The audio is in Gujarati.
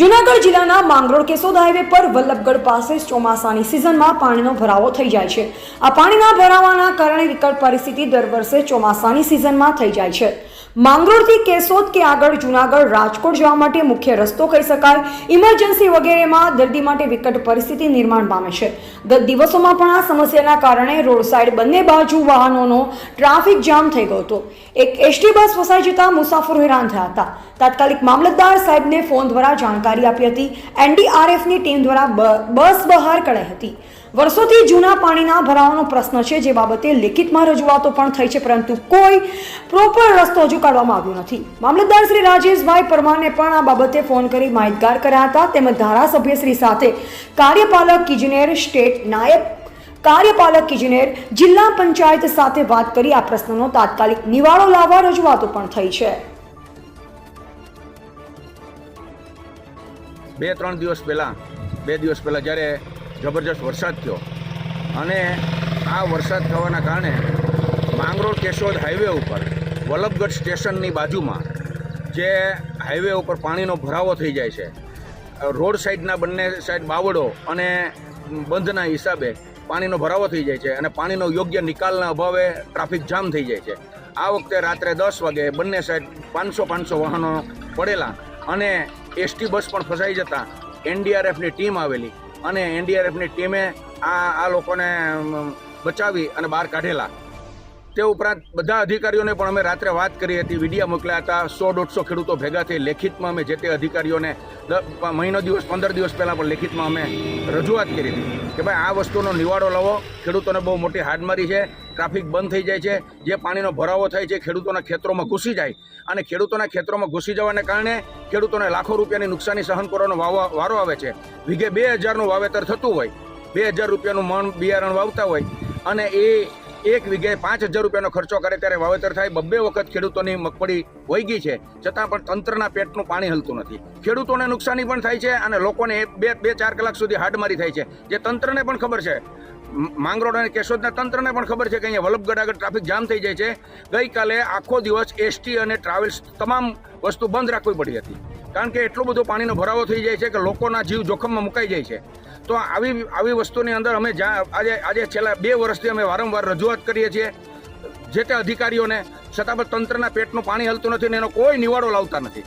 જૂનાગઢ જિલ્લાના માંગરોળ કેશોદ હાઈવે પર વલ્લભગઢ પાસે ચોમાસાની સિઝનમાં પાણીનો ભરાવો થઈ જાય છે. આ પાણીના ભરાવાના કારણે વિકટ પરિસ્થિતિ દર વર્ષે ચોમાસાની સિઝનમાં થઈ જાય છે. માંગરોળથી કેશોદ કે આગળ જૂનાગઢ, રાજકોટ જવા માટે મુખ્ય રસ્તો કહી શકાય. ઇમરજન્સી વગેરેમાં દર્દી માટે વિકટ પરિસ્થિતિ નિર્માણ પામે છે. ગત દિવસોમાં પણ આ સમસ્યાના કારણે રોડ સાઈડ બંને બાજુ વાહનોનો ટ્રાફિક જામ થઈ ગયો હતો. એક એસટી બસ ફસાઈ જતા મુસાફરો હેરાન થયા હતા. તાત્કાલિક મામલતદાર સાહેબને ફોન દ્વારા જાણકારી આપી હતી. એનડીઆરએફની ટીમ દ્વારા બસ બહાર કઢાઈ હતી. વર્ષોથી જૂના પાણીના ભરાવાનો પ્રશ્ન છે, જે બાબતે લેખિતમાં રજૂઆતો પણ થઈ છે, પરંતુ કોઈ પ્રોપર રસ્તો હજુ કાઢવામાં આવ્યો નથી. મામલતદાર શ્રી રાજેશભાઈ પરમારને પણ આ બાબતે ફોન કરી માહિતગાર કર્યા હતા. તેમજ ધારાસભ્ય શ્રી સાથે કાર્યપાલક ઇજનેર, સ્ટેટ નાયબ કાર્યપાલક ઇજનેર, જિલ્લા પંચાયત સાથે વાત કરી આ પ્રશ્નનો તાત્કાલિક નિવાડો લાવવા રજૂઆતો પણ થઈ છે. બે, ત્રણ દિવસ પહેલાં, બે દિવસ પહેલાં જ્યારે જબરજસ્ત વરસાદ થયો. અને આ વરસાદ થવાના કારણે માંગરોળ કેશોદ હાઈવે ઉપર, વલ્લભગઢ સ્ટેશનની બાજુમાં જે હાઈવે ઉપર પાણીનો ભરાવો થઈ જાય છે, રોડ સાઈડના બંને સાઈડ બાવડો અને બંધના હિસાબે પાણીનો ભરાવો થઈ જાય છે અને પાણીનો યોગ્ય નિકાલના અભાવે ટ્રાફિક જામ થઈ જાય છે. આ વખતે રાત્રે દસ વાગે બંને સાઈડ પાંચસો પાંચસો વાહનો પડેલા અને એસટી બસ પણ ફસાઈ જતાં એનડીઆરએફની ટીમ આવેલી. અને એનડીઆરએફની ટીમે આ આ લોકોને બચાવી અને બહાર કાઢેલા. તે ઉપરાંત બધા અધિકારીઓને પણ અમે રાત્રે વાત કરી હતી. વિડીયા મોકલ્યા હતા. સો દોઢસો ખેડૂતો ભેગા થઈ લેખિતમાં અમે જે તે અધિકારીઓને મહિનો દિવસ, પંદર દિવસ પહેલાં પણ લેખિતમાં અમે રજૂઆત કરી હતી કે ભાઈ, આ વસ્તુનો નિવાડો લાવો. ખેડૂતોને બહુ મોટી હાડમારી છે. ટ્રાફિક બંધ થઈ જાય છે. જે પાણીનો ભરાવો થાય છે, ખેડૂતોના ખેતરોમાં ઘૂસી જાય અને ખેડૂતોના ખેતરોમાં ઘૂસી જવાને કારણે ખેડૂતોને લાખો રૂપિયાની નુકસાની સહન કરવાનો વારો આવે છે. વીઘે બે હજારનું વાવેતર થતું હોય. બે હજાર રૂપિયાનું મણ બિયારણ વાવતા હોય અને એ એક વીઘે પાંચ હજાર રૂપિયાનો ખર્ચો કરે ત્યારે વાવેતર થાય. બબ્બે વખત ખેડૂતોની મગફળી વહી ગઈ છે. છતાં પણ તંત્રના પેટનું પાણી હલતું નથી. ખેડૂતોને નુકસાની પણ થાય છે અને લોકોને બે બે, ચાર કલાક સુધી હાડમારી થાય છે. જે તંત્રને પણ ખબર છે. માંગરોળ અને કેશોદના તંત્રને પણ ખબર છે કે અહીંયા વલ્લભગઢ આગળ ટ્રાફિક જામ થઈ જાય છે. ગઈકાલે આખો દિવસ એસટી અને ટ્રાવેલ્સ તમામ વસ્તુ બંધ રાખવી પડી હતી. કારણ કે એટલો બધો પાણીનો ભરાવો થઈ જાય છે કે લોકોના જીવ જોખમમાં મુકાઈ જાય છે. તો આવી આવી વસ્તુની અંદર અમે જ્યાં આજે આજે છેલ્લા બે વર્ષથી અમે વારંવાર રજૂઆત કરીએ છીએ જે તે અધિકારીઓને, છતાં પણ તંત્રના પેટનું પાણી હલતું નથી ને એનો કોઈ નિવાડો લાવતા નથી.